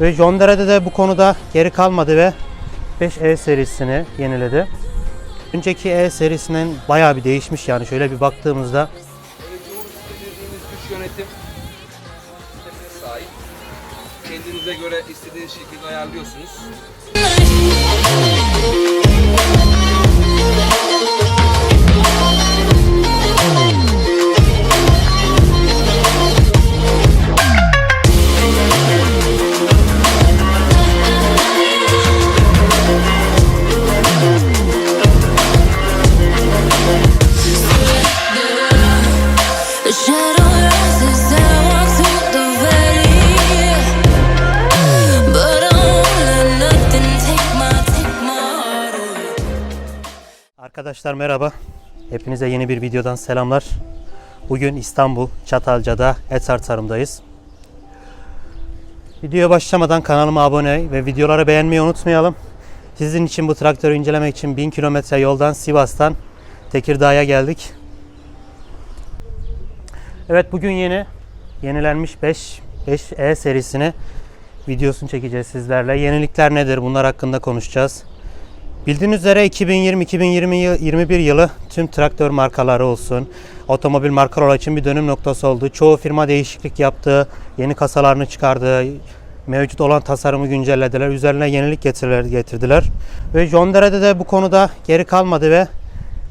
Ve John Deere'de de bu konuda geri kalmadı ve 5E serisini yeniledi. Önceki E serisinden bayağı bir değişmiş yani şöyle bir baktığımızda yönetim sahip. Kendinize göre istediğiniz şekilde ayarlıyorsunuz. Arkadaşlar merhaba. Hepinize yeni bir videodan selamlar. Bugün İstanbul Çatalca'da Etar Tarım'dayız. Videoya başlamadan kanalıma abone ve videoları beğenmeyi unutmayalım. Sizin için bu traktörü incelemek için 1000 kilometre yoldan Sivas'tan Tekirdağ'a geldik. Evet bugün yeni yenilenmiş 5 5E serisini videosunu çekeceğiz sizlerle. Yenilikler nedir? Bunlar hakkında konuşacağız. Bildiğiniz üzere 2020-2021 yılı tüm traktör markaları olsun, otomobil markaları için bir dönüm noktası oldu. Çoğu firma değişiklik yaptı, yeni kasalarını çıkardı, mevcut olan tasarımı güncellediler, üzerine yenilik getirdiler. Ve John Deere'de de bu konuda geri kalmadı ve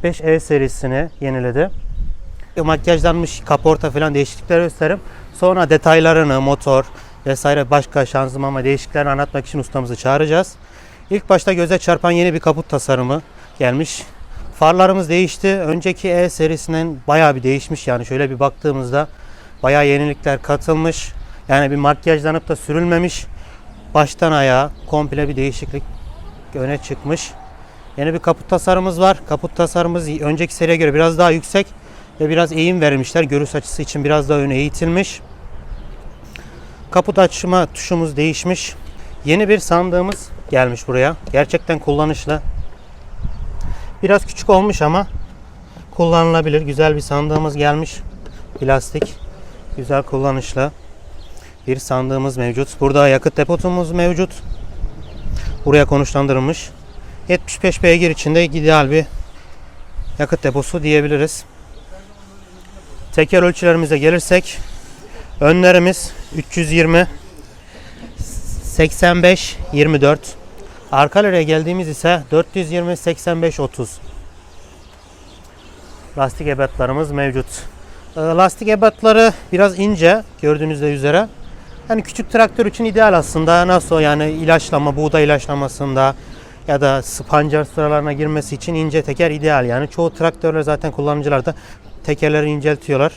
5E serisini yeniledi. Makyajlanmış kaporta falan değişiklikler gösteririm. Sonra detaylarını, motor vesaire başka şanzıman ve değişikliklerini anlatmak için ustamızı çağıracağız. İlk başta göze çarpan yeni bir kaput tasarımı gelmiş. Farlarımız değişti. Önceki E serisinden bayağı bir değişmiş yani şöyle bir baktığımızda bayağı yenilikler katılmış. Yani bir makyajlanıp da sürülmemiş. Baştan ayağa komple bir değişiklik öne çıkmış. Yeni bir kaput tasarımımız var. Kaput tasarımımız önceki seriye göre biraz daha yüksek ve biraz eğim vermişler. Görüş açısı için biraz daha öne eğitilmiş. Kaput açma tuşumuz değişmiş. Yeni bir sandığımız gelmiş buraya. Gerçekten kullanışlı. Biraz küçük olmuş ama kullanılabilir. Güzel bir sandığımız gelmiş. Plastik. Güzel kullanışlı. Bir sandığımız mevcut. Burada yakıt depotumuz mevcut. Buraya konuşlandırılmış. 75 beygir içinde ideal bir yakıt deposu diyebiliriz. Teker ölçülerimize gelirsek önlerimiz 320 85 24 Arkalara geldiğimiz ise 420 85 30 Lastik ebatlarımız mevcut. Ee, Lastik ebatları biraz ince gördüğünüz üzere. Yani küçük traktör için ideal aslında. Nasıl o yani ilaçlama, buğday ilaçlamasında ya da pancar sıralarına girmesi için ince teker ideal. Yani çoğu traktörler zaten kullanıcılar da tekerleri inceltiyorlar.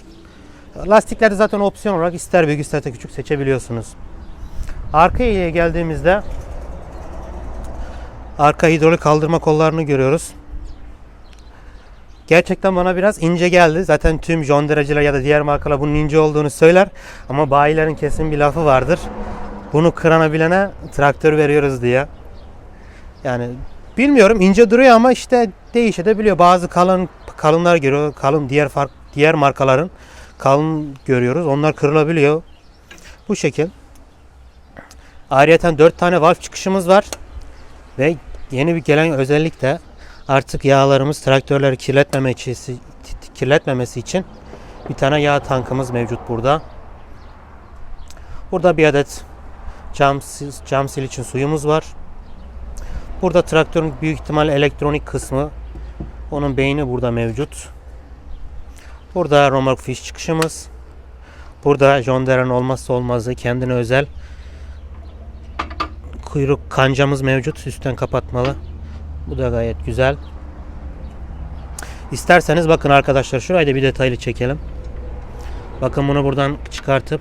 Lastiklerde zaten opsiyon olarak ister büyük ister de küçük seçebiliyorsunuz. Arka eğiye geldiğimizde arka hidrolik kaldırma kollarını görüyoruz. Gerçekten bana biraz ince geldi. Zaten tüm John Deere'ciler ya da diğer markalar bunun ince olduğunu söyler. Ama bayilerin kesin bir lafı vardır. Bunu kırana bilene traktör veriyoruz diye. Yani bilmiyorum ince duruyor ama işte değişebiliyor. Bazı kalın kalınlar görüyor. Kalın diğer fark diğer markaların kalın görüyoruz. Onlar kırılabiliyor. Bu şekil. Ayrıca 4 tane valve çıkışımız var. Ve yeni bir gelen özellik de artık yağlarımız traktörleri kirletmemesi, kirletmemesi için bir tane yağ tankımız mevcut burada. Burada bir adet cam, cam sil için suyumuz var. Burada traktörün büyük ihtimal elektronik kısmı. Onun beyni burada mevcut. Burada Romark fiş çıkışımız. Burada John Deere'nin olmazsa olmazı kendine özel kuyruk kancamız mevcut. Üstten kapatmalı. Bu da gayet güzel. İsterseniz bakın arkadaşlar şurayı da bir detaylı çekelim. Bakın bunu buradan çıkartıp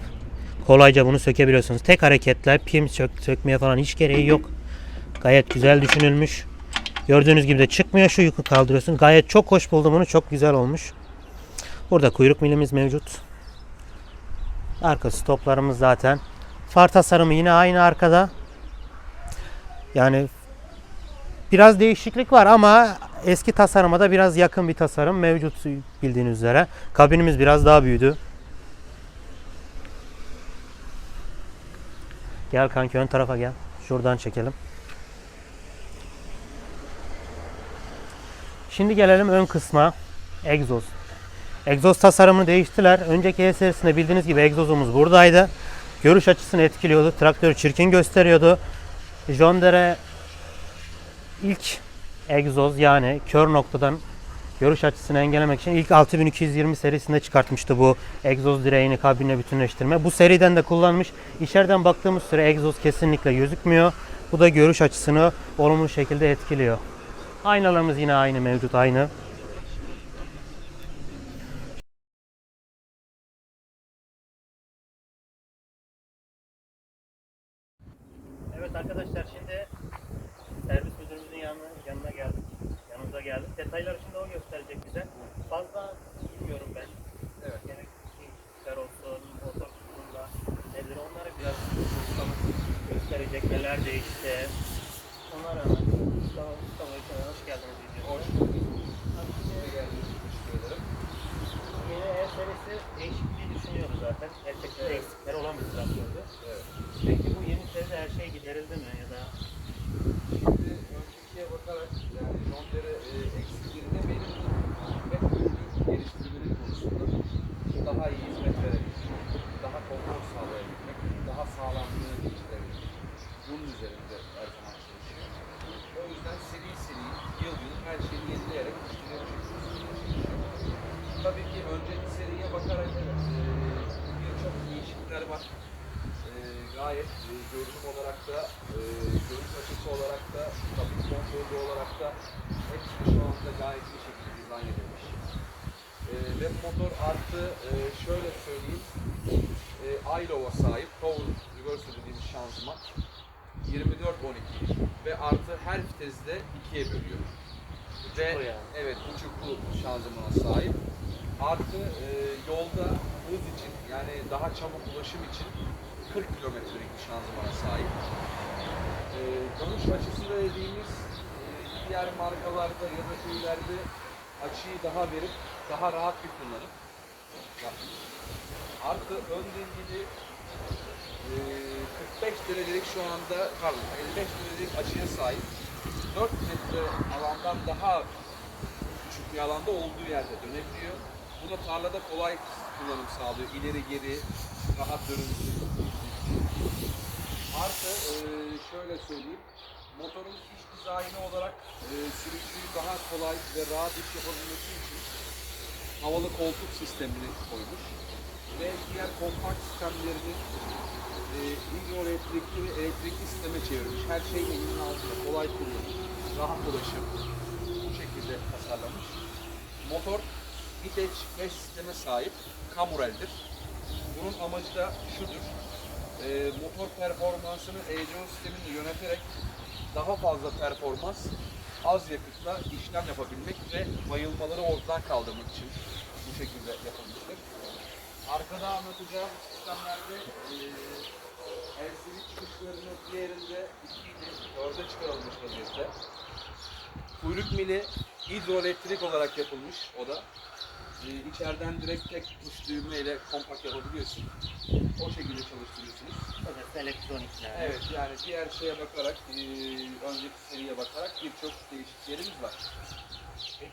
kolayca bunu sökebiliyorsunuz. Tek hareketle pim sök, sökmeye falan hiç gereği yok. Gayet güzel düşünülmüş. Gördüğünüz gibi de çıkmıyor. Şu yükü kaldırıyorsun. Gayet çok hoş buldum bunu. Çok güzel olmuş. Burada kuyruk milimiz mevcut. Arka stoplarımız zaten. Far tasarımı yine aynı arkada. Yani biraz değişiklik var ama eski tasarıma da biraz yakın bir tasarım mevcut bildiğiniz üzere. Kabinimiz biraz daha büyüdü. Gel kanki ön tarafa gel. Şuradan çekelim. Şimdi gelelim ön kısma. Egzoz. Egzoz tasarımını değiştiler. Önceki E serisinde bildiğiniz gibi egzozumuz buradaydı. Görüş açısını etkiliyordu. Traktörü çirkin gösteriyordu. John Deere ilk egzoz yani kör noktadan görüş açısını engellemek için ilk 6220 serisinde çıkartmıştı bu egzoz direğini kabinle bütünleştirme. Bu seriden de kullanmış. İçeriden baktığımız süre egzoz kesinlikle gözükmüyor. Bu da görüş açısını olumlu şekilde etkiliyor. Aynalarımız yine aynı mevcut aynı. Evet arkadaşlar şimdi servis müdürümüzün yanına, yanına geldik. Geldik. Detayları şimdi o gösterecek bize. Fazla bilmiyorum ben. Evet. Gerek işler olsun, motor kısmında nedir onları biraz gösterecek neler değişti. Onlara hemen Mustafa, Mustafa Hocam, hoş geldiniz videoya. Hoş bulduk. Yeni E serisi değişikliği düşünüyoruz zaten. Evet. eksikler olan bir. Evet. Peki bu yeni seride her şey giderildi mi ya da Şimdi öncekiye bakarak yani John Deere e, eksiklerini belirledik ve ürünü geliştirmeleri konusunda daha iyi hizmet verebilmek, daha konfor sağlayabilmek, daha sağlamlığı getirebilmek. Bunun üzerinde her zaman çalışıyor. O yüzden seri seri, yıl yıl her şeyi yenileyerek müşteriye bu şekilde sunmaya çalışıyor. Tabii ki önceki seriye bakarak evet, e, birçok değişiklikler var. E, gayet e, görünüm olarak da, e, görüş açısı olarak da, tabii kontrolü olarak da hepsi şu anda gayet bir şekilde dizayn edilmiş. E, ve motor artı e, şöyle söyleyeyim, e, ILO'ya sahip Power Reverse dediğimiz şanzıman 24-12 ve artı her vitesde ikiye bölüyor. Ve yani. evet uçuklu şanzımana sahip. Artı e, yolda hız için yani daha çabuk ulaşım için 40 kilometrelik bir şanzımana sahip. E, dönüş açısında dediğimiz e, diğer markalarda ya da şeylerde açıyı daha verip daha rahat bir kullanım. Artı ön dengeli e, 45 derecelik şu anda pardon 55 derecelik açıya sahip. 4 metre alandan daha küçük bir alanda olduğu yerde dönebiliyor. Bu da tarlada kolay kullanım sağlıyor. İleri geri rahat dönümlü. Artı e, şöyle söyleyeyim. Motorun iç dizaynı olarak e, sürücüyü daha kolay ve rahat iş yapabilmesi için havalı koltuk sistemini koymuş. Ve diğer kompakt sistemlerini e, hidroelektrikli ve elektrikli sisteme çevirmiş. Her şey elinin altında kolay kullanım, rahat ulaşım bu şekilde tasarlamış. Motor Vitech 5 sisteme sahip Camurel'dir. Bunun amacı da şudur. E, motor performansını ECO sistemini yöneterek daha fazla performans, az yakıtla işlem yapabilmek ve bayılmaları ortadan kaldırmak için bu şekilde yapılmıştır. Arkada anlatacağım sistemlerde e, LCD çıkışlarının diğerinde 2 ile 4'e çıkarılmış vaziyette. Kuyruk mili hidroelektrik olarak yapılmış o da. E, içeriden direkt tek tuş düğmeyle kompakt yapabiliyorsun. O şekilde çalıştırıyorsunuz. Kısacası elektronik yani? Evet yani diğer şeye bakarak, e, önceki seriye bakarak birçok değişikliklerimiz var.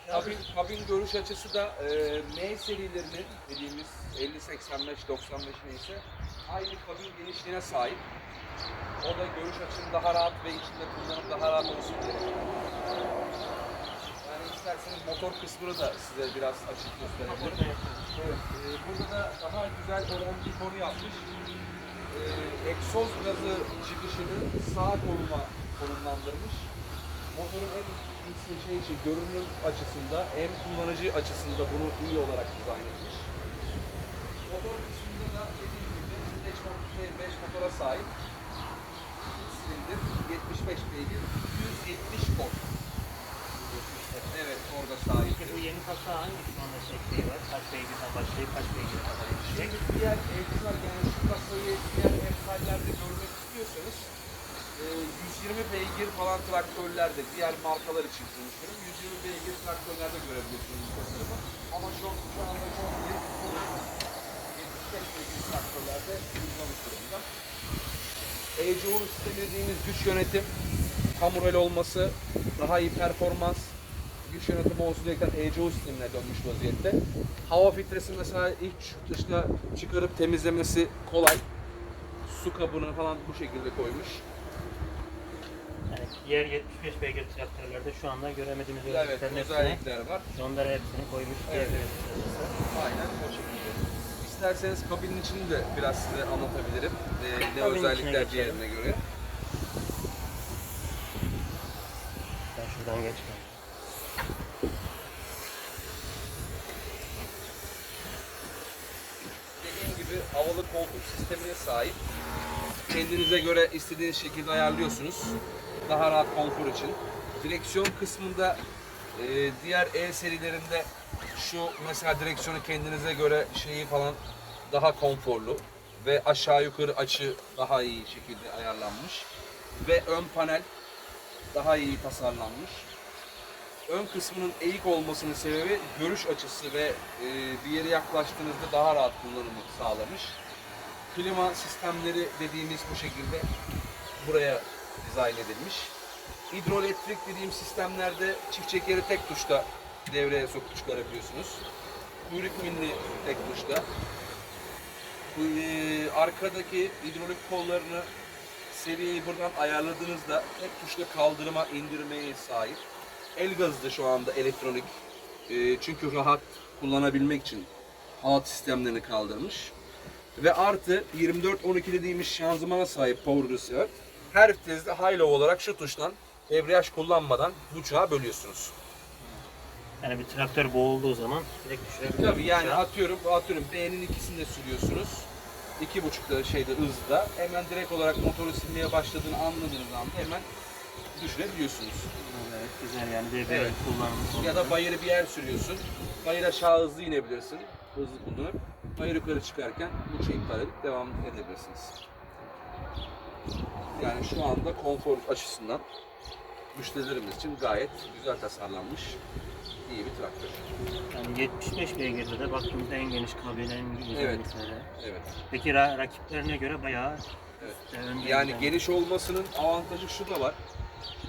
Kabin, kabin görüş açısı da e, M serilerinin dediğimiz 50-85-95 neyse aynı kabin genişliğine sahip. O da görüş açının daha rahat ve içinde kullanım daha rahat olsun diye. İsterseniz motor kısmını da size biraz açık gösterebilirim. Evet, e, burada da daha güzel olan bir konu yapmış. E, egzoz gazı çıkışını sağ koluma konumlandırmış. Motorun en şey için görünüm açısında hem kullanıcı açısında bunu iyi olarak dizayn etmiş. Motor kısmında da dediğim gibi 5 motora sahip. 3 silindir, 75 beygir, 170 kod. Evet, orada sahip. Peki bu yeni kasa hangi anda şekli var? Kaç beygirden başlayıp kaç beygire kadar yetişecek? Şimdi diğer evciler yani şu kasayı diğer emsallerde görmek istiyorsanız e, 120 beygir falan traktörlerde diğer markalar için konuşuyorum. 120 beygir traktörlerde görebilirsiniz bu tasarımı. Ama şu, şu anda çok iyi 75 beygir traktörlerde kullanılmış durumda. ECU sistemi dediğimiz güç yönetim, hamurel olması, daha iyi performans, güç yönetimi olsun diyerekten ECU sistemine dönmüş vaziyette. Hava filtresi mesela ilk dışına çıkarıp temizlemesi kolay. Su kabını falan bu şekilde koymuş. Yani diğer 75 beygir traktörlerde şu anda göremediğimiz Evet, özelliklerin hepsini, özellikler var. Deere hepsini koymuş Evet. diyebiliriz. kısacası. Aynen o şekilde. İsterseniz kabinin içini de biraz size anlatabilirim. Ee, ne Kabinin içine özellikler geçelim. diğerine göre. Ben şuradan geçmem. Dediğim gibi havalı koltuk sistemine sahip. Kendinize göre istediğiniz şekilde ayarlıyorsunuz. Daha rahat konfor için. Direksiyon kısmında e, diğer E serilerinde şu mesela direksiyonu kendinize göre şeyi falan daha konforlu ve aşağı yukarı açı daha iyi şekilde ayarlanmış ve ön panel daha iyi tasarlanmış. Ön kısmının eğik olmasının sebebi görüş açısı ve e, bir yere yaklaştığınızda daha rahat kullanımı sağlamış. Klima sistemleri dediğimiz bu şekilde buraya dizayn edilmiş. Hidroelektrik dediğim sistemlerde çift çekeri tek tuşta devreye sokup çıkarabiliyorsunuz. Kuyruk milli tek tuşta. Bu, e, arkadaki hidrolik kollarını seviyeyi buradan ayarladığınızda tek tuşla kaldırma, indirmeye sahip. El gazı da şu anda elektronik. E, çünkü rahat kullanabilmek için alt sistemlerini kaldırmış. Ve artı 24-12 dediğimiz şanzımana sahip Power Receiver. Her viteste high-low olarak şu tuştan debriyaj kullanmadan buçağı bölüyorsunuz. Yani bir traktör boğulduğu zaman direkt düşürebiliyor. Tabii yani atıyorum atıyorum B'nin ikisini de sürüyorsunuz. İki buçukta şeyde hızda hemen direkt olarak motoru silmeye başladığını anladığınız anda hemen düşürebiliyorsunuz. Evet güzel yani bir Evet. kullanımı. Ya da bayırı bir yer sürüyorsun. Bayır aşağı hızlı inebilirsin. Hızlı kullanıp bayır yukarı çıkarken bu şeyi iptal edip devam edebilirsiniz. Yani şu anda konfor açısından müşterilerimiz için gayet güzel tasarlanmış iyi bir traktör. Yani 75 beygirde de baktığımızda en geniş kabin, en güzel Evet. Evet. Peki ra- rakiplerine göre bayağı Evet. önde Yani geniş olmasının avantajı şu da var.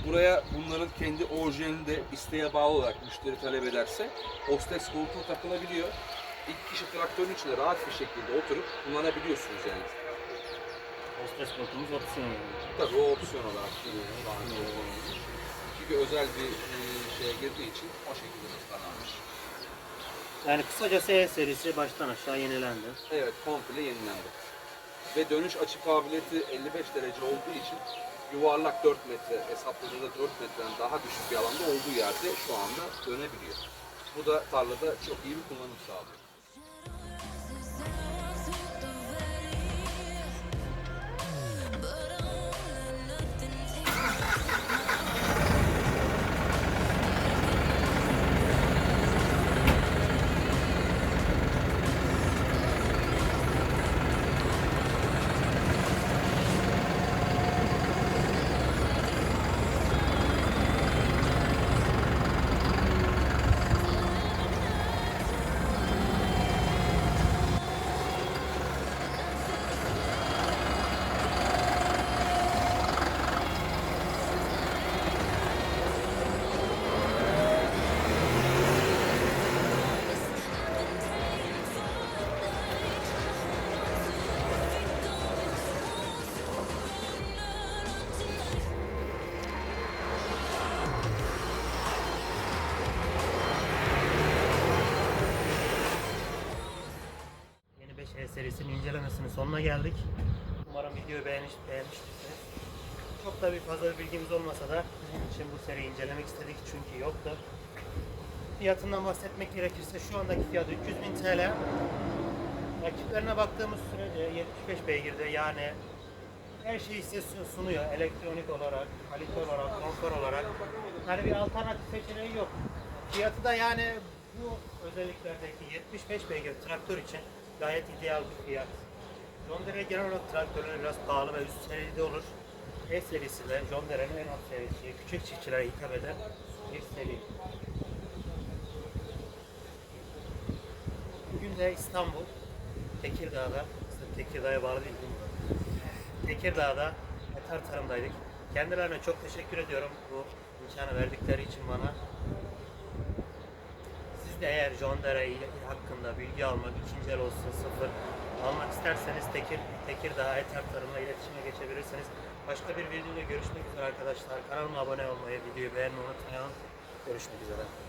Buraya bunların kendi orijinalini de isteğe bağlı olarak müşteri talep ederse hostes koltuğu takılabiliyor. İki kişi traktörün içinde rahat bir şekilde oturup kullanabiliyorsunuz yani. Hostes koltuğumuz opsiyon. Tabii o opsiyon olarak olmamış. Çünkü özel bir e, şeye girdiği için o şekilde tasarlanmış. Yani kısacası E serisi baştan aşağı yenilendi. Evet komple yenilendi. Ve dönüş açı kabiliyeti 55 derece olduğu için yuvarlak 4 metre hesapladığında 4 metreden daha düşük bir alanda olduğu yerde şu anda dönebiliyor. Bu da tarlada çok iyi bir kullanım sağlıyor. Serisinin incelemesinin sonuna geldik. Umarım videoyu beğeniş, beğenmiştirsiniz. Çok da bir fazla bir bilgimiz olmasa da bizim için bu seriyi incelemek istedik çünkü yoktu. Fiyatından bahsetmek gerekirse şu andaki fiyatı 300.000 TL. Rakiplerine baktığımız sürece 75 beygirde yani her şeyi size sun- sunuyor. Elektronik olarak, kalite olarak, konfor olarak. Hani bir alternatif seçeneği yok. Fiyatı da yani bu özelliklerdeki 75 beygir traktör için gayet ideal bir fiyat. John Deere genel olarak traktörleri biraz pahalı ve üst seride olur. E serisi de John Deere'nin en alt serisi. Küçük çiftçilere hitap eden bir seri. Bugün de İstanbul, Tekirdağ'da, Tekirdağ'a bağlı değil? Tekirdağ'da Eter Tarım'daydık. Kendilerine çok teşekkür ediyorum bu imkanı verdikleri için bana. Eğer John Deere hakkında bilgi almak, ikinci el olsun sıfır almak isterseniz Tekir, Tekirdağ Eter Tarım'la iletişime geçebilirsiniz. Başka bir videoda görüşmek üzere arkadaşlar. Kanalıma abone olmayı, videoyu beğenmeyi unutmayın. Görüşmek üzere.